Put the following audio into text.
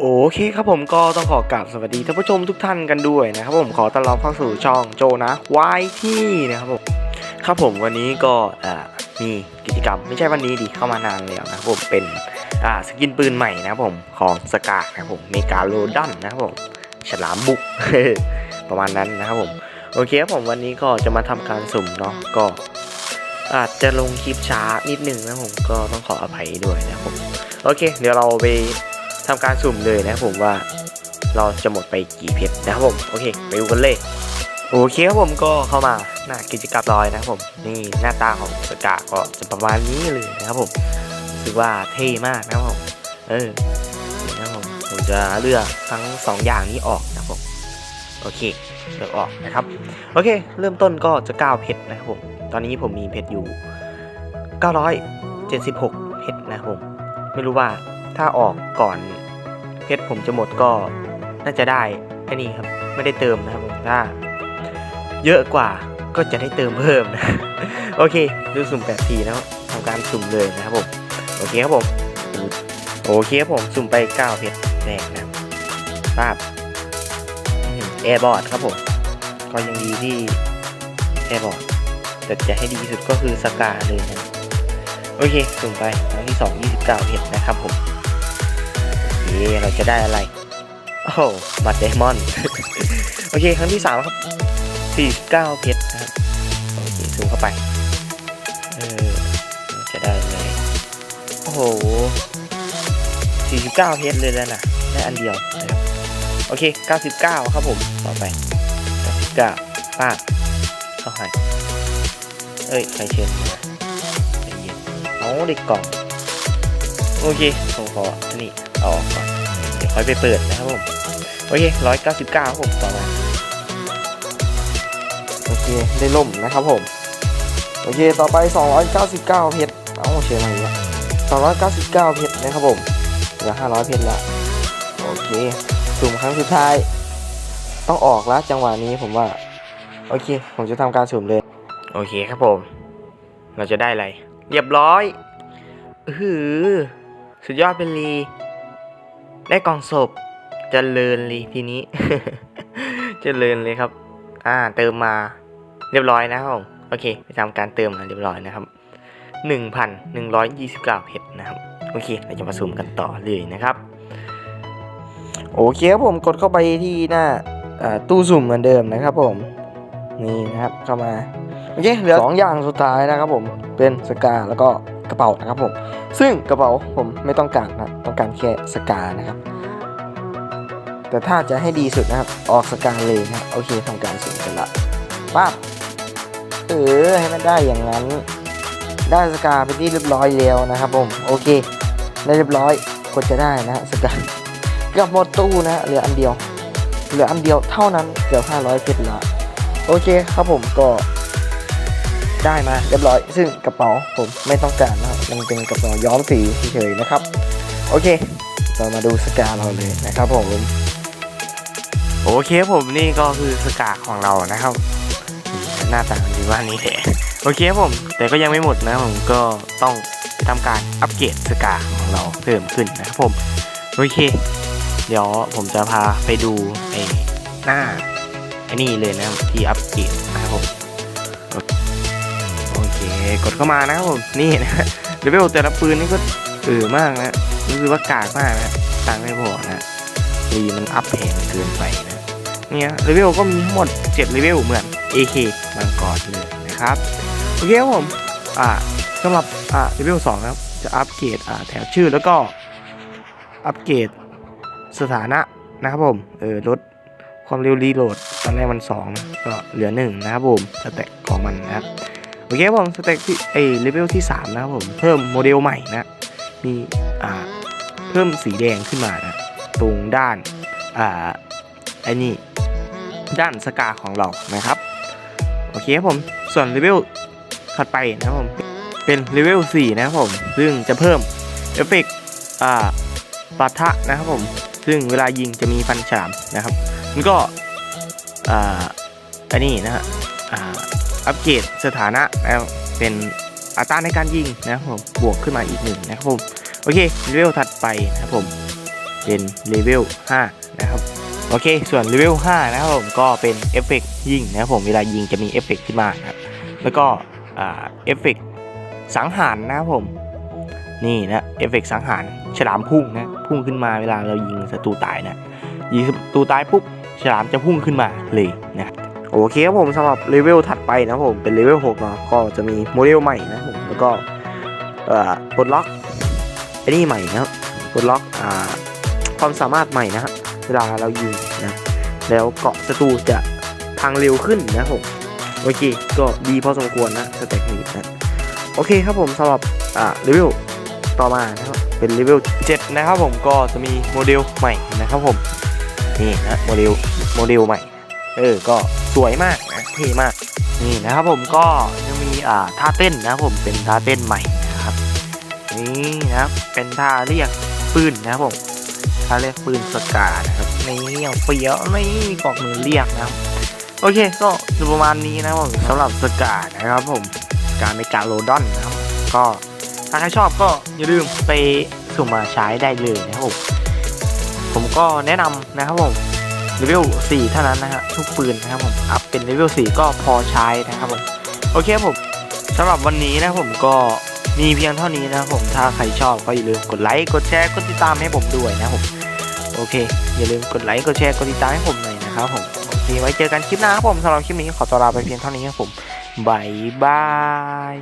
โอเคครับผมก็ต้องขอกราบสวัสดีท่านผู้ชมทุกท่านกันด้วยนะครับผมขอต้อนรับเข้าสู่ช่องโจนะวายที่นะครับผมครับผมวันนี้ก็มีกิจกรรมไม่ใช่วันนี้ดิเข้ามานานแล้วนะครับผมเป็นสกินปืนใหม่นะครับผมของสกานะครับผมเมกาโลดันนะครับผมฉลามบุกประมาณนั้นนะครับผมโอเคครับผมวันนี้ก็จะมาทำการสุ่มเนาะก็อาจจะลงคลิปช้านิดนึงนะผมก็ต้องขออภัยด้วยนะครับผมโอเค เดี๋ยวเราไป ทำการสุ่มเลยนะครับผมว่าเราจะหมดไปกี่เพชรนะครับผมโอเคไปดูกันเลยโอเคครับผมก็เข้ามาหน้ากิจกรรมลอยนะครับผมนี่หน้าตาของสกาก็จะประมาณนี้เลยนะครับผมรู้สึกว่าเท่มากนะครับผมเออนี่นะครับผมผมจะเลือกทั้งสองอย่างนี้ออกนะครับผมโอเคเลือกออกนะครับโอเค เริ่มต้นก็จะ9เพชรนะครับผมตอนนี้ผมมีเพชรอยู่ 976 เพชรนะครับผมไม่รู้ว่าถ้าออกก่อนเพ ชรผมจะหมดก็น่าจะได้แค่นี้ครับ ไม่ได้เติมนะครับผมถ้า เยอะกว่าก็จะได้เติมเพิ่มนะ โอเค ดูสุ่ม8ทีแล้วทำการสุ่มเลยนะครับผม โอเคครับผม โอเคครับผม สุ่มไป 9 เพชรแรกนะครับป้าบแอร์บอร์ดครับผม ก็ยังดีที่แอร์บอร์ดแต่จะให้ดีที่สุดก็คือสกาเลยนะ โอเค สุ่มไปครั้งที่ 2 29เพชรนะครับผม เย่เราจะได้อะไร โอ้โหบัตรเดมอน โอเค ครั้งที่3ครับ49เพชรนะครับ โอเคซูมเข้าไป เออ จะได้อะไรโอ้โห49เพชรเลยแล้วนะได้อันเดียวนะครับ โอเค99ครับผม ต่อไป99ป้าดเข้าให้เอ้ยใครเชิญมาเอาเด็กกล่อง โอเคผมขออันนี้ ออกก่อนเดี๋ยวค่อยไปเปิดนะครับผม โอเคร้อยเก้าสิบเก้าผมต่อมาโอเค ได้ล่มนะครับผม โอเค ต่อไป 299 เพชร เอาเชียร์มาอีกแล้ว299 เพชรนะครับผมเหลือ500 เพชรล้วโอเคสุ่มครั้งสุดท้าย ต้องออกล้วจังหวะนี้ผมว่า โอเค ผมจะทำการสุ่มเลย โอเคครับผม เราจะได้อะไร เรียบร้อย อือสุดยอดเป็นลี ได้กล่องศพเจริญเลีทีนี้เจริญเลยครับ อ่า เติมมาเรียบร้อยนะครับผมโอเค ไปทำการเติมมาเรียบร้อยนะครับ 1,129เพชรนะครับ โอเค เราจะมาสุ่มกันต่อเลยนะครับ โอเคครับผมกดเข้าไปที่หน้าตู้สุ่มเหมือนเดิมนะครับผม นี่นะครับเข้ามา โอเค เหลือสองอย่างสุดท้ายนะครับผม เป็นสกาแล้วก็ กระเป๋านะครับผม ซึ่งกระเป๋าผมไม่ต้องการนะต้องการแค่สกานะครับ แต่ถ้าจะให้ดีสุดนะครับ ออกสกาเลยนะโอเคทำการสุ่มกันละปั๊บเออให้มันได้อย่างนั้น ได้สกาเป็นที่เรียบร้อยแล้วนะครับผมโอเคได้เรียบร้อยกดจะได้นะสกากับหมดตู้นะฮะเหลืออันเดียว เหลืออันเดียวเท่านั้นเกือบ500เพชรละโอเคครับผมก็ ได้มาเรียบร้อย ซึ่งกระเป๋าผมไม่ต้องการนะครับมันเป็นกระเป๋าย้อมสีเฉยๆนะครับ โอเคเรามาดูสกาเราเลยนะครับผมโอเคผมนี่ก็คือสกาของเรานะครับหน้าตาดีว่านี้แหละโอเคผม แต่ก็ยังไม่หมดนะผมก็ต้องทำการอัปเกรดสกาของเราเพิ่มขึ้นนะครับผมโอเค เดี๋ยวผมจะพาไปดูไอ้หน้าไอ้นี่เลยนะที่อัปเกรดนะครับผม กดเข้ามานะครับผมนี่นะเลเวลแต่ละปืนนี่ก็เออมากนะรู้สึกว่ากากมากนะตังไม่พอนะรีมันอัพแพงเกินไปนะเนี่ยเลเวลก็มีทั้งหมด7เลเวลเหมือน AK บางกอดเลยนะครับโอเคครับผมอ่าสำหรับอ่าเลเวล2นะครับจะอัปเกรดอ่าแถบชื่อแล้วก็อัปเกรดสถานะนะครับผมเออลดความเร็วรีโหลดตอนแรกมัน2นะก็เหลือ1นะครับผมสแต็กของมันนะครับ อเคผมสเต็กที่เอเลเวลที่ 3 นะครับผมเพิ่มโมเดลใหม่นะมีอ่าเพิ่มสีแดงขึ้นมานะตรงด้านอ่าไอ้นี่ด้านสกาของเรานะครับโอเคครับผมส่วนเลเวลถัดไปนะครับผมเป็นเลเวล4นะครับผมซึ่งจะเพิ่มเอฟเฟกต์อ่าปะทะนะครับผมซึ่งเวลายิงจะมีฟันฉามนะครับมันก็อ่าไอนี่นะฮะอ่า อัปเกรดสถานะแล้วเป็นอัตราในการยิงนะครับผมบวกขึ้นมาอีกหนึ่งนะครับผมโอเคเลเวลถัดไปนะครับผมเป็นเลเวล5นะครับโอเค ส่วนเลเวล5นะครับผมก็เป็นเอฟเฟกต์ยิงนะครับผมเวลายิงจะมีเอฟเฟกต์ขึ้นมานะครับแล้วก็เอฟเฟกต์สังหารนะครับผมนี่นะเอฟเฟกต์สังหารฉลามพุ่งนะพุ่งขึ้นมาเวลาเรายิงศัตรูตายนะยิงศัตรูตายปุ๊บฉลามจะพุ่งขึ้นมาเลยนะ โอเคครับผมสำหรับเลเวลถัดไปนะผมเป็นเลเวล6เนาะก็จะมีโมเดลใหม่นะผมแล้วก็เอ่อปลดล็อกไอ้นี่ใหม่นะครับปลดล็อกอ่าความสามารถใหม่นะฮะเวลาเรายิงนะแล้วเกาะศัตรูจะพังเร็วขึ้นนะผมโอเคก็ดีพอสมควรนะสเต็กนี้นะโอเคครับผมสำหรับอ่าเลเวลต่อมานะครับเป็นเลเวล7นะครับผมก็จะมีโมเดลใหม่นะครับผมนี่นะโมเดลโมเดลใหม่ เออก็สวยมากนะเท่มากนี่นะครับผมก็ยังมีอ่าท่าเต้นนะครับผมเป็นท่าเต้นใหม่นะครับนี่นะครับเป็นท่าเรียกปืนนะครับผมท่าเรียกปืนสกานะครับนี่อย่างเปียวนี่มีกอกมือเรียกนะครับโอเคก็ประมาณนี้นะครับผมสำหรับสกานะครับผมการในการโลดอนนะครับก็ถ้าใครชอบก็อย่าลืมไปสุ่มมาใช้ได้เลยนะครับผมผมก็แนะนำนะครับผม เลเวล4เท่านั้นนะฮะทุกปืนนะครับผมอัพเป็นเลเวล4ก็พอใช้นะครับผมโอเคผมสำหรับวันนี้นะผมก็มีเพียงเท่านี้นะผมถ้าใครชอบก็อย่าลืมกดไลค์กดแชร์กดติดตามให้ผมด้วยนะผมโอเค อย่าลืมกดไลค์กดแชร์กดติดตามให้ผมหน่อยนะครับผมโอเคไว้เจอกันคลิปหน้าครับผมสำหรับคลิปนี้ขอตัวลาไปเพียงเท่านี้ครับผมบายบาย